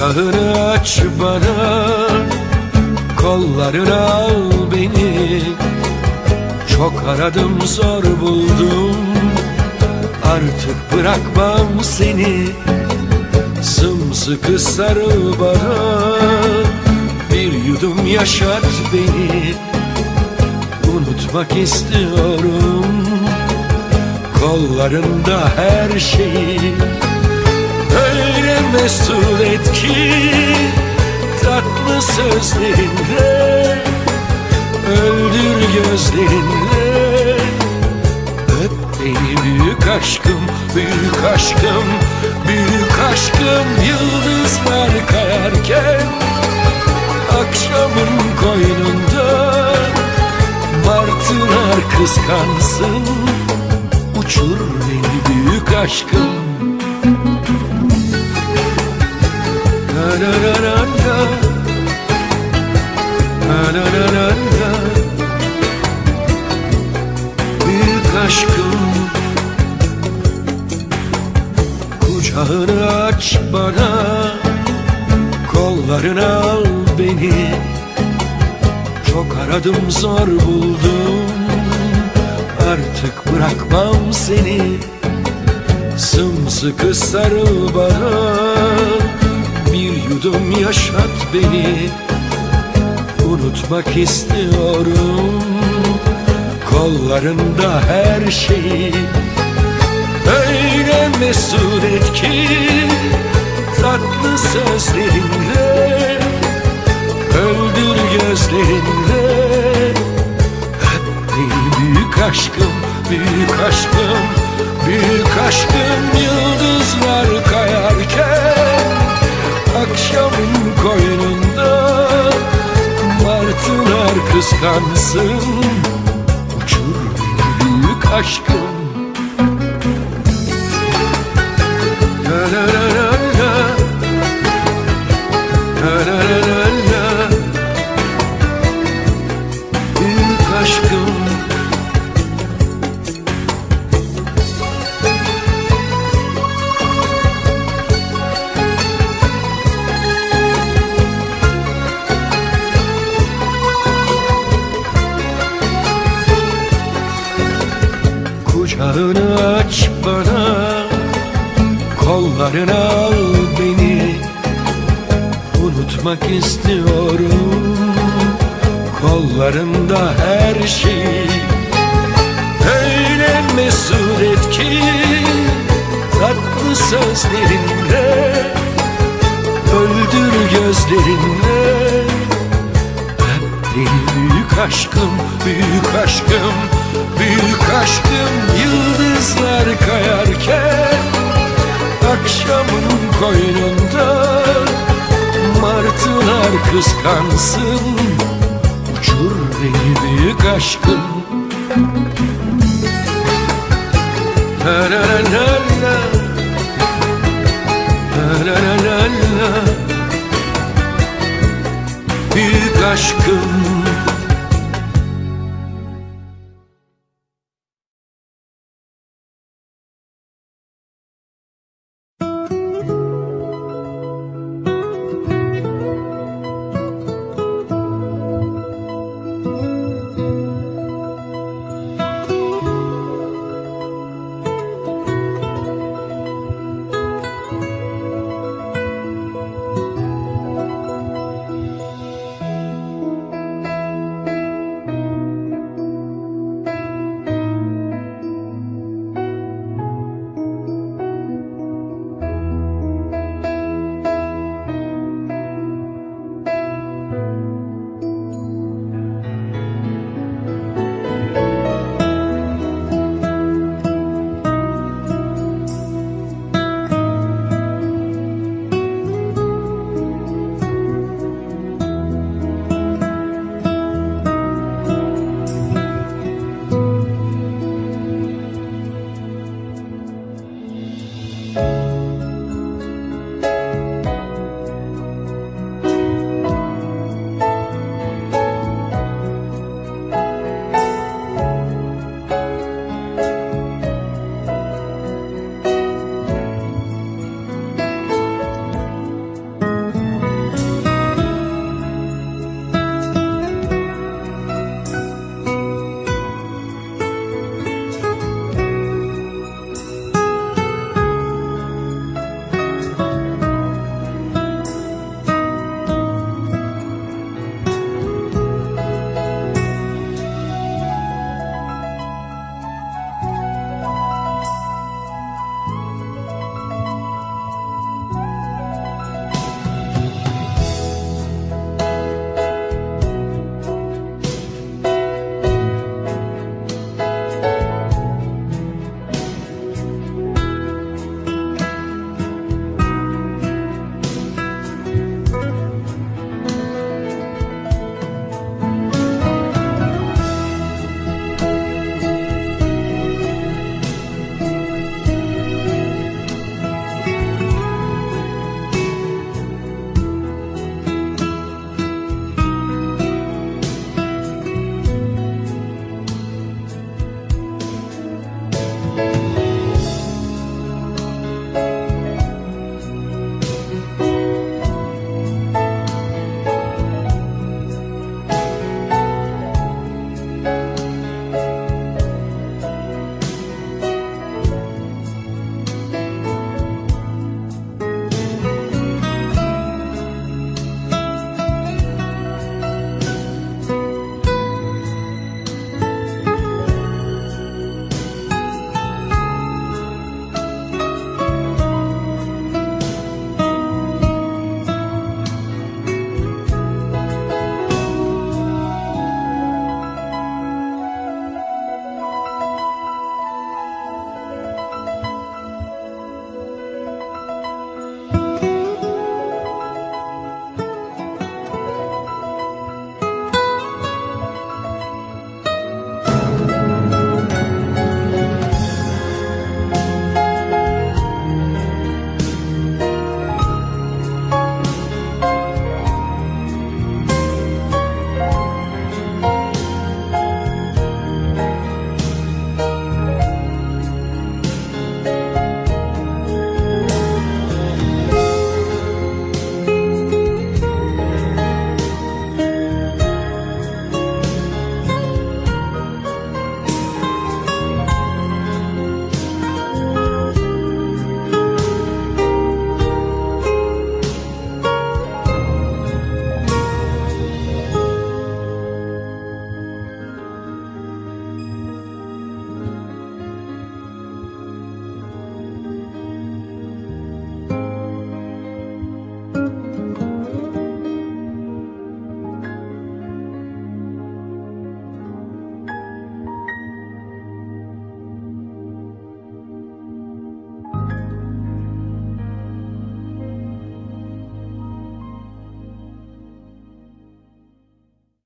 Kucağını aç bana Kollarına al beni. Çok aradım zor buldum Artık bırakmam seni. Sımsıkı sarıl bana Bir yudum yaşat beni. Unutmak istiyorum Kollarında her şeyi Mesut et ki Tatlı sözlerinle Öldür gözlerinle Öp beni büyük aşkım Büyük aşkım Büyük aşkım. Yıldızlar kayarken Akşamın koynunda Martılar kıskansın. Uçur beni büyük aşkım Büyük aşkım. Kucağını aç bana. Kollarına al beni. Çok aradım zor buldum. Artık bırakmam seni. Sımsıkı sarıl bana Bir yudum yaşat beni. Unutmak istiyorum. Kollarında her şeyi Öyle mesut et ki Tatlı sözlerinle. Öldür gözlerinle. Öp beni büyük aşkım Büyük aşkım Büyük aşkım Yıldızlar kıskansın Uçur büyük aşkım Kucağını aç bana Kollarına al beni. Unutmak istiyorum Kollarında her şeyi Öyle mesut et ki Tatlı sözlerinle Öldür gözlerinle. Öp beni büyük aşkım Büyük aşkım Büyük aşkım Yıldızlar kayarken Akşamın koynunda Martılar kıskansın. Uçur beni büyük aşkım. La la la la la. La la Büyük aşkım